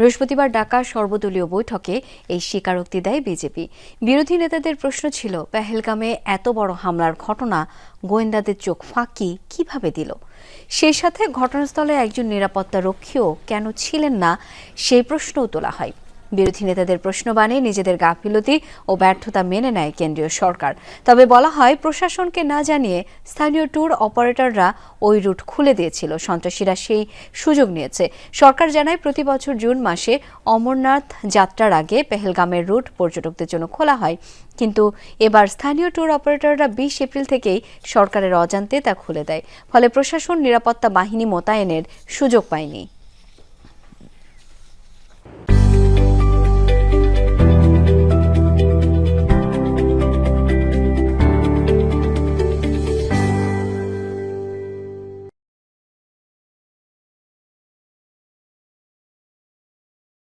বৃহস্পতিবার ডাকা সর্বদলীয় বৈঠকে এই স্বীকারোক্তি দেয় বিজেপি। বিরোধী নেতাদের প্রশ্ন ছিল, পেহেলগামে এত বড় হামলার ঘটনা, গোয়েন্দাদের চোখ ফাঁকি কীভাবে দিল? সেই সাথে ঘটনাস্থলে একজন নিরাপত্তা রক্ষীও কেন ছিলেন না, সেই প্রশ্নও তোলা হয়। বিরোধী নেতাদের প্রশ্ন বানিয়ে নিজেদের গাফিলতি ও ব্যর্থতা মেনে নেয় কেন্দ্রীয় সরকার। তবে বলা হয়, প্রশাসনকে না জানিয়ে স্থানীয় ট্যুর অপারেটররা ওই রুট খুলে দিয়েছিল। সন্ত্রাসীরা সেই সুযোগ নিয়েছে। সরকার জানায়, প্রতি বছর জুন মাসে অমরনাথ যাত্রার আগে পেহেলগামের রুট পর্যটকদের জন্য খোলা হয়। কিন্তু এবার স্থানীয় ট্যুর অপারেটররা বিশ এপ্রিল থেকেই সরকারের অজান্তে তা খুলে দেয়। ফলে প্রশাসন নিরাপত্তা বাহিনী মোতায়েনের সুযোগ পায়নি।